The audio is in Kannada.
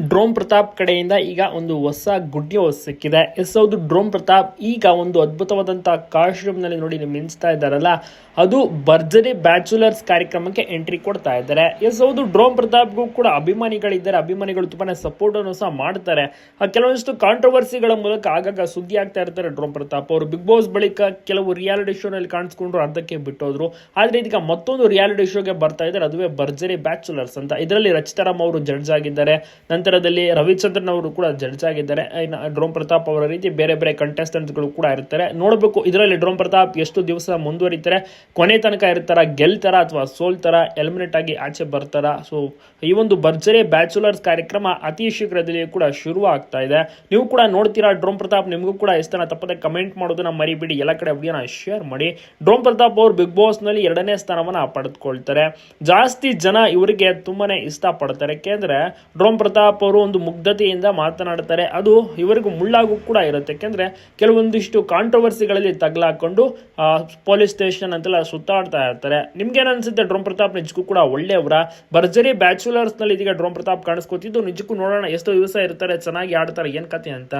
ಡ್ರೋಮ್ ಪ್ರತಾಪ್ ಕಡೆಯಿಂದ ಈಗ ಒಂದು ಹೊಸ ಗುಡ್ ಸಿಕ್ಕಿದೆ. ಎಸ್ ಹೌದು, ಡ್ರೋಮ್ ಪ್ರತಾಪ್ ಈಗ ಒಂದು ಅದ್ಭುತವಾದಂಥ ನಲ್ಲಿ ನೋಡಿ ಮಿಂಚ್ತಾ ಇದ್ದಾರಲ್ಲ, ಅದು ಭರ್ಜರಿ ಬ್ಯಾಚುಲರ್ಸ್ ಕಾರ್ಯಕ್ರಮಕ್ಕೆ ಎಂಟ್ರಿ ಕೊಡ್ತಾ ಇದ್ದಾರೆ. ಎಸ್ ಹೌದು, ಡ್ರೋಮ್ ಪ್ರತಾಪ್ಗೂ ಕೂಡ ಅಭಿಮಾನಿಗಳಿದ್ದಾರೆ. ಅಭಿಮಾನಿಗಳು ತುಂಬಾ ಸಪೋರ್ಟ್ ಅನ್ನು ಸಹ ಮಾಡ್ತಾರೆ. ಕೆಲವೊಂದಿಷ್ಟು ಕಾಂಟ್ರವರ್ಸಿಗಳ ಮೂಲಕ ಆಗಾಗ ಸುದ್ದಿ ಆಗ್ತಾ ಇರ್ತಾರೆ ಡ್ರೋಮ್ ಪ್ರತಾಪ್ ಅವರು. ಬಿಗ್ ಬಾಸ್ ಬಳಿಕ ಕೆಲವು ರಿಯಾಲಿಟಿ ಶೋನಲ್ಲಿ ಕಾಣಿಸ್ಕೊಂಡ್ರು, ಅರ್ಧಕ್ಕೆ ಬಿಟ್ಟೋದ್ರು. ಆದರೆ ಇದೀಗ ಮತ್ತೊಂದು ರಿಯಾಲಿಟಿ ಶೋಗೆ ಬರ್ತಾ ಇದ್ದಾರೆ, ಅದುವೇ ಭರ್ಜರಿ ಬ್ಯಾಚುಲರ್ಸ್ ಅಂತ. ಇದರಲ್ಲಿ ರಚಿತಾರಾಮ್ ಅವರು ಜಡ್ಜ್ ಆಗಿದ್ದಾರೆ. ನಂತರದಲ್ಲಿ ರವಿಚಂದ್ರನ್ ಅವರು ಕೂಡ ಜಡ್ಜ್ ಆಗಿದ್ದಾರೆ ಡ್ರೋಮ್ ಪ್ರತಾಪ್ ಅವರ ರೀತಿ ಬೇರೆ ಬೇರೆ ಕಂಟೆಸ್ಟೆಂಟ್ಗಳು ಕೂಡ ಇರ್ತಾರೆ. ನೋಡಬೇಕು, ಇದರಲ್ಲಿ ಡ್ರೋಮ್ ಪ್ರತಾಪ್ ಎಷ್ಟು ದಿವಸ ಮುಂದುವರಿತಾರೆ. ಕೊನೆ ತನಕ ಇರ್ತಾರ, ಗೆಲ್ತಾರ ಅಥವಾ ಸೋಲ್ತಾರ ಎಲಿಮಿನೇಟ್ ಆಗಿ ಆಚೆ ಬರ್ತಾರ? ಸೊ ಈ ಒಂದು ಭರ್ಜರಿ ಬ್ಯಾಚುಲರ್ಸ್ ಕಾರ್ಯಕ್ರಮ ಅತಿ ಶೀಘ್ರದಲ್ಲಿ ಕೂಡ ಶುರು ಆಗ್ತಾ ಇದೆ. ನೀವು ಕೂಡ ನೋಡ್ತೀರಾ ಡ್ರೋಮ್ ಪ್ರತಾಪ್, ನಿಮಗೂ ಕೂಡ ಇಷ್ಟನ ತಪ್ಪದೆ ಕಮೆಂಟ್ ಮಾಡೋದನ್ನ ಮರಿಬಿಡಿ. ಎಲ್ಲ ಕಡೆ ವಿಡಿಯೋನ ಶೇರ್ ಮಾಡಿ. ಡ್ರೋಮ್ ಪ್ರತಾಪ್ ಅವರು ಬಿಗ್ ಬಾಸ್ನಲ್ಲಿ ಎರಡನೇ ಸ್ಥಾನವನ್ನ ಪಡೆದುಕೊಳ್ತಾರೆ. ಜಾಸ್ತಿ ಜನ ಇವರಿಗೆ ತುಂಬಾನೇ ಇಷ್ಟಪಡ್ತಾರೆ. ಯಾಕೆಂದ್ರೆ ಡ್ರೋಮ್ ಪ್ರತಾಪ್ ಅವರು ಒಂದು ಮುಗ್ಧತೆಯಿಂದ ಮಾತನಾಡ್ತಾರೆ ಅದು ಇವರಿಗೂ ಮುಳ್ಳಾಗೂ ಕೂಡ ಇರುತ್ತೆ. ಯಾಕೆಂದ್ರೆ ಕೆಲವೊಂದಿಷ್ಟು ಕಾಂಟ್ರವರ್ಸಿಗಳಲ್ಲಿ ತಗ್ಲಾಕೊಂಡು ಪೊಲೀಸ್ ಸ್ಟೇಷನ್ ಅಂತೆಲ್ಲ ಸುತ್ತಾಡ್ತಾ ಇರ್ತಾರೆ. ನಿಮ್ಗೆ ಅನ್ಸುತ್ತೆ ಡ್ರೋಮ್ ಪ್ರತಾಪ್ ನಿಜಕ್ಕೂ ಕೂಡ ಒಳ್ಳೆಯವರ? ಭರ್ಜರಿ ಬ್ಯಾಚುಲರ್ಸ್ನಲ್ಲಿ ಇದೀಗ ಡ್ರೋಮ್ ಪ್ರತಾಪ್ ಕಾಣಿಸ್ಕೊತಿದ್ದು ನಿಜಕ್ಕೂ ನೋಡೋಣ. ಎಷ್ಟು ದಿವಸ ಇರ್ತಾರೆ, ಚೆನ್ನಾಗಿ ಆಡ್ತಾರೆ. ಏನ್ ಕತೆ ಅಂತ?